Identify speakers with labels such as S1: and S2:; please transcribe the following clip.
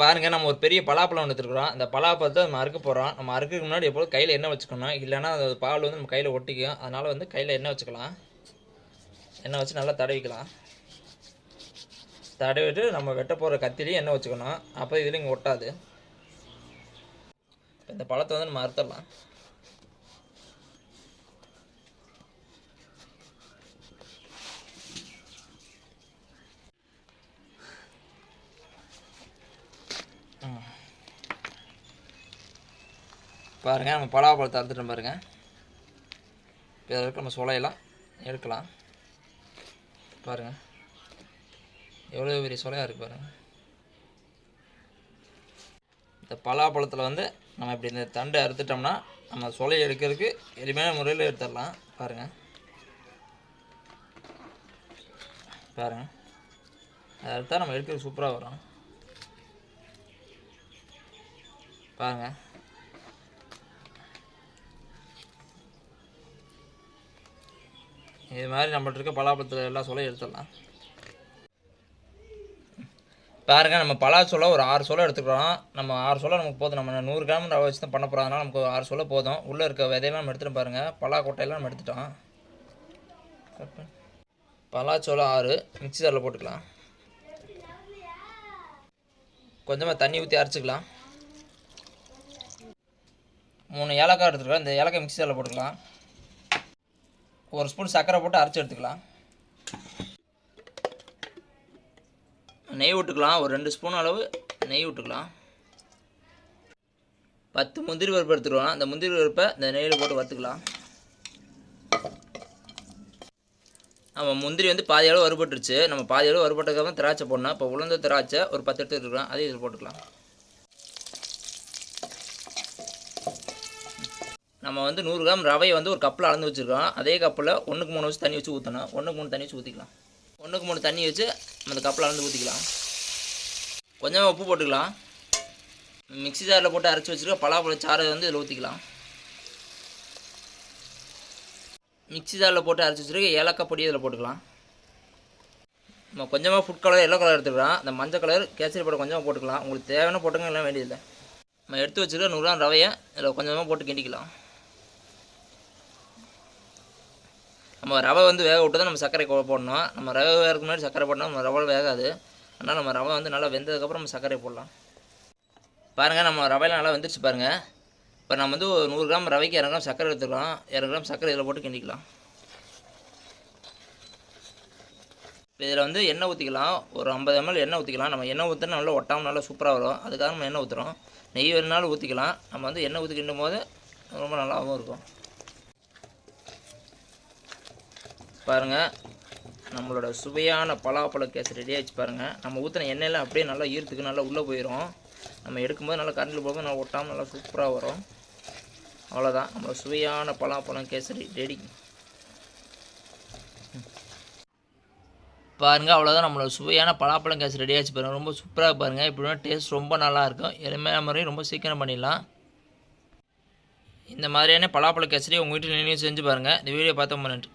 S1: பாருங்கள் நம்ம ஒரு பெரிய பலாப்பழம் ஒன்று எடுத்துருக்குறோம் அந்த பலாப்பழத்தை நம்ம அறுக்க போகிறோம் நம்ம அறுக்கிறதுக்கு முன்னாடி எப்போதும் கையில் எண்ணெய் வச்சுக்கணும். இல்லைன்னா அது பால் வந்து நம்ம கையில் ஒட்டிக்கும். அதனால் வந்து கையில் எண்ணெய் வச்சுக்கலாம். எண்ணெய் வச்சு நல்லா தடவிக்கலாம். தடவிட்டு நம்ம வெட்ட போகிற கத்திலையும் எண்ணெய் வச்சுக்கணும். அப்போ இதுலேயும் இங்கே ஒட்டாது. இந்த பழத்தை வந்து நம்ம அறுத்துடலாம். பாருங்கள் நம்ம பலாப்பழத்தை அறுத்துட்டோம் பாருங்கள் இப்போ இதற்கு நம்ம சுளையெல்லாம் எடுக்கலாம். பாருங்கள் எவ்வளோ பெரிய சுளையாக இருக்குது பாருங்கள் இந்த பலாப்பழத்தில் வந்து நம்ம இப்படி இந்த தண்டை அறுத்துட்டோம்னா நம்ம சுளையை எடுக்கிறதுக்கு எளிமையான முறையில் எடுத்துடலாம். பாருங்கள் பாருங்கள் அதை அறுத்தால் நம்ம எடுக்கிறது சூப்பராக வரும். பாருங்கள் இது மாதிரி நம்மள்ட்ட இருக்க பலாப்பழத்தில் எல்லா சொலையும் எடுத்துடலாம். பாருங்கள் நம்ம பலா சொலை ஒரு ஆறு சோளம் எடுத்துக்கிறோம். நம்ம ஆறு சோளம் நமக்கு போதும். நம்ம நூறு கிராம் ரவை வச்சு தான் பண்ண போகிறோம் அதனால் நமக்கு ஆறு சொலை போதும். உள்ளே இருக்க விதையெல்லாம் நம்ம எடுத்துகிட்டு பாருங்கள் பலா கொட்டையெல்லாம் நம்ம எடுத்துட்டோம். பலாச்சோளம் ஆறு. மிக்ஸி ஜாரில் போட்டுக்கலாம். கொஞ்சமாக தண்ணி ஊற்றி அரைச்சிக்கலாம். மூணு ஏலக்காய் எடுத்துருக்கோம். இந்த ஏலக்காய் மிக்ஸி ஜாரில் போட்டுக்கலாம். ஒரு ஸ்பூன் சர்க்கரை போட்டு அரைச்சி எடுத்துக்கலாம். நெய் விட்டுக்கலாம் ஒரு ரெண்டு ஸ்பூன் அளவு நெய் விட்டுக்கலாம் பத்து முந்திரி பருப்பு எடுத்துக்கலாம். அந்த முந்திரி பருப்பை இந்த நெய்யில் போட்டு வறுத்துக்கலாம். நம்ம முந்திரி வந்து பாதி அளவு வறுபட்டுருச்சு. நம்ம பாதி அளவு வறுபட்டதுக்கப்புறம் திராட்சை போடணும் இப்போ உளுந்த திராட்சை ஒரு பத்து எடுத்து எடுத்துக்கலாம். அதையும் இதில் போட்டுக்கலாம். நம்ம வந்து நூறு கிராம் ரவையை வந்து ஒரு கப்பில் அளந்து வச்சுருக்கோம். அதே கப்பில் ஒன்றுக்கு மூணு வச்சு தண்ணி வச்சு ஊற்றணும் ஒன்றுக்கு மூணு தண்ணி வச்சு ஊற்றிக்கலாம் ஒன்றுக்கு மூணு தண்ணி வச்சு அந்த கப்பில் அளந்து ஊற்றிக்கலாம் கொஞ்சமாக உப்பு போட்டுக்கலாம். மிக்ஸி ஜாரில் போட்டு அரைச்சி வச்சுருக்க பலாப்பழ சாறை வந்து இதில் ஊற்றிக்கலாம் மிக்ஸி ஜாரில் போட்டு அரைச்சி வச்சுருக்க ஏலக்காய் பொடி இதில் போட்டுக்கலாம். நம்ம கொஞ்சமாக ஃபுட் கலர் எல்லோ கலர் எடுத்துக்கலாம். அந்த மஞ்சள் கலர் கேசரி படம் கொஞ்சமாக போட்டுக்கலாம். உங்களுக்கு தேவையான போட்டுங்க எல்லாம் வேண்டியதில்லை. நம்ம எடுத்து வச்சுருக்க நூறு கிராம் ரவையை இதில் கொஞ்சமாக போட்டு கிண்டிக்கலாம். நம்ம ரவை வந்து வேக விட்டு தான் நம்ம சர்க்கரை போடணும். நம்ம ரவை வேகிறதுக்கு முன்னாடி சர்க்கரை போடணும் நம்ம ரவை வேகாது. ஆனால் நம்ம ரவை வந்து நல்லா வெந்ததுக்கப்புறம் நம்ம சர்க்கரை போடலாம். பாருங்கள் நம்ம ரவையெல்லாம் நல்லா வெந்துருச்சு பாருங்கள் இப்போ நம்ம வந்து ஒரு நூறு கிராம் ரவைக்கு இரநூறு கிராம் சர்க்கரை எடுத்துக்கலாம். இரநூறு கிராம் சர்க்கரை இதில் போட்டு கிண்டிக்கலாம். இப்போ இதில் வந்து எண்ணெய் ஊற்றிக்கலாம் ஒரு ஐம்பது எம்எல் எண்ணெய் ஊற்றிக்கலாம் நம்ம எண்ணெய் ஊற்றினா நல்லா ஒட்டாமல் நல்லா சூப்பராக வரும். அதுக்காக நம்ம எண்ணெய் ஊற்றுறோம் நெய் வேணுனாலும் ஊற்றிக்கலாம் நம்ம வந்து எண்ணெய் ஊற்றி கிண்டும் போது ரொம்ப நல்லாவும் இருக்கும். பாருங்கள் நம்மளோட சுவையான பலாப்பழ கேசரி ரெடி ஆகிடுச்சு பாருங்கள் நம்ம ஊற்றின எண்ணெயெல்லாம் அப்படியே நல்லா ஈர்த்துக்கு நல்லா உள்ளே போயிடும் நம்ம எடுக்கும்போது நல்லா கரண்டில் போகும்போது நல்லா ஒட்டாமல் நல்லா சூப்பராக வரும். அவ்வளோதான் நம்மளோட சுவையான பலாப்பழம் கேசரி ரெடி பாருங்கள் அவ்வளோதான் நம்மளோட சுவையான பலாப்பழம் கேஸ் ரெடி ஆச்சு பாருங்கள் ரொம்ப சூப்பராக பாருங்கள் இப்படி டேஸ்ட் ரொம்ப நல்லா இருக்கும். எளிமையான முறையும் ரொம்ப சீக்கிரம் பண்ணிடலாம். இந்த மாதிரியான பலாப்பழ கேசரி உங்கள் வீட்டில் நீங்களும் செஞ்சு பாருங்கள் இந்த வீடியோ பார்த்தோம் நன்றி.